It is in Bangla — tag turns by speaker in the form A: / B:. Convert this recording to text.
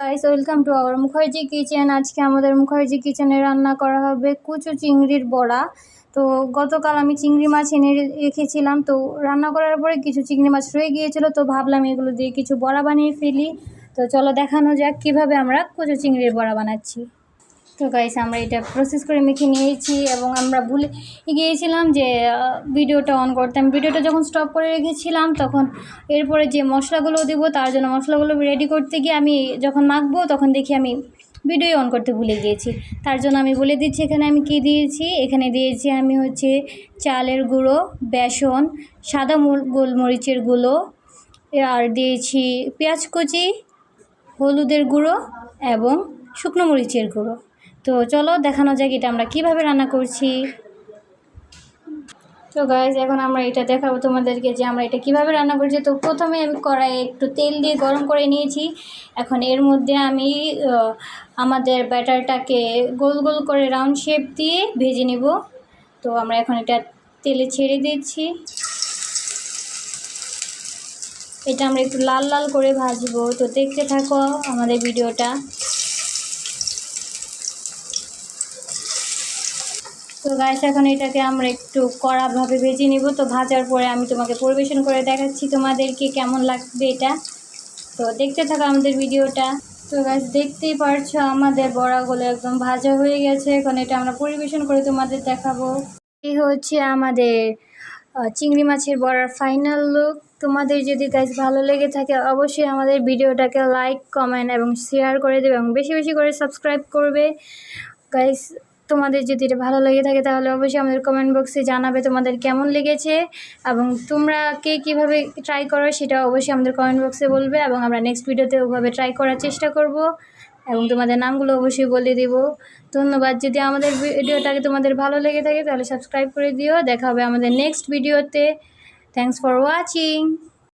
A: Guys welcome to our Mukherjee kitchen আজকে আমাদের মুখার্জি কিচেনে রান্না করা হবে কুচু চিংড়ির বড়া। তো গতকাল আমি চিংড়ি মাছ এনে রেখেছিলাম। তো রান্না করার পরে কিছু চিংড়ি মাছ রয়ে গিয়েছিল। তো ভাবলাম এগুলো দিয়ে কিছু বড়া বানিয়ে ফেলি। তো চলো দেখানো যাক কীভাবে আমরা কুচু চিংড়ির বড়া বানাচ্ছি। তো গাইস আমরা এটা প্রসেস করে মেখে নিয়েছি এবং আমরা ভুলে গিয়েছিলাম যে ভিডিওটা অন করতাম। ভিডিওটা যখন স্টপ করে রেখেছিলাম, তখন এরপরে যে মশলাগুলো দেবো, তার জন্য মশলাগুলো রেডি করতে গিয়ে আমি যখন মাখবো, তখন দেখি আমি ভিডিও অন করতে ভুলে গিয়েছি। তার জন্য আমি বলে দিচ্ছি, এখানে আমি কি দিয়েছি? এখানে দিয়েছি আমি হচ্ছে চালের গুঁড়ো, বেসন, সাদা গোলমরিচের গুঁড়ো, আর দিয়েছি পেঁয়াজ কুচি, হলুদের গুঁড়ো এবং শুকনো মরিচের গুঁড়ো। তো চলো দেখানো যাক এটা আমরা কীভাবে রান্না করছি। তো গাইজ এখন আমরা এটা দেখাবো তোমাদেরকে যে আমরা এটা কীভাবে রান্না করছি। তো প্রথমে আমি কড়াইয়ে একটু তেল দিয়ে গরম করে নিয়েছি। এখন এর মধ্যে আমি আমাদের ব্যাটারটাকে গোল গোল করে রাউন্ড শেপ দিয়ে ভেজে নিব। তো আমরা এখন এটা তেলে ছেড়ে দিচ্ছি। এটা আমরা একটু লাল লাল করে ভাজবো। তো দেখতে থাকো আমাদের ভিডিওটা। তো গাইস এখন এটাকে আমরা একটু কড়াভাবে ভেজে নিব। তো ভাজার পরে আমি তোমাকে পরিবেশন করে দেখাচ্ছি তোমাদেরকে কেমন লাগবে এটা। তো দেখতে থাকো আমাদের ভিডিওটা। তো গাছ দেখতেই পারছ আমাদের বড়াগুলো একদম ভাজা হয়ে গেছে। এখন এটা আমরা পরিবেশন করে তোমাদের দেখাবো। এই হচ্ছে আমাদের চিংড়ি মাছের বড়ার ফাইনাল লুক তোমাদের যদি গাছ ভালো লেগে থাকে, অবশ্যই আমাদের ভিডিওটাকে লাইক কমেন্ট এবং শেয়ার করে দেবে এবং বেশি বেশি করে সাবস্ক্রাইব করবে। গাইস তোমাদের যদি এটা ভালো লেগে থাকে তাহলে অবশ্যই আমাদের কমেন্ট বক্সে জানাবে তোমাদের কেমন লেগেছে এবং তোমরা কে কীভাবে ট্রাই করো সেটা অবশ্যই আমাদের কমেন্ট বক্সে বলবে এবং আমরা নেক্সট ভিডিওতে ওভাবে ট্রাই করার চেষ্টা করব এবং তোমাদের নামগুলো অবশ্যই বলে দিব। ধন্যবাদ। যদি আমাদের ভিডিওটাকে তোমাদের ভালো লেগে থাকে তাহলে সাবস্ক্রাইব করে দিও। দেখা হবে আমাদের নেক্সট ভিডিওতে থ্যাংকস ফর ওয়াচিং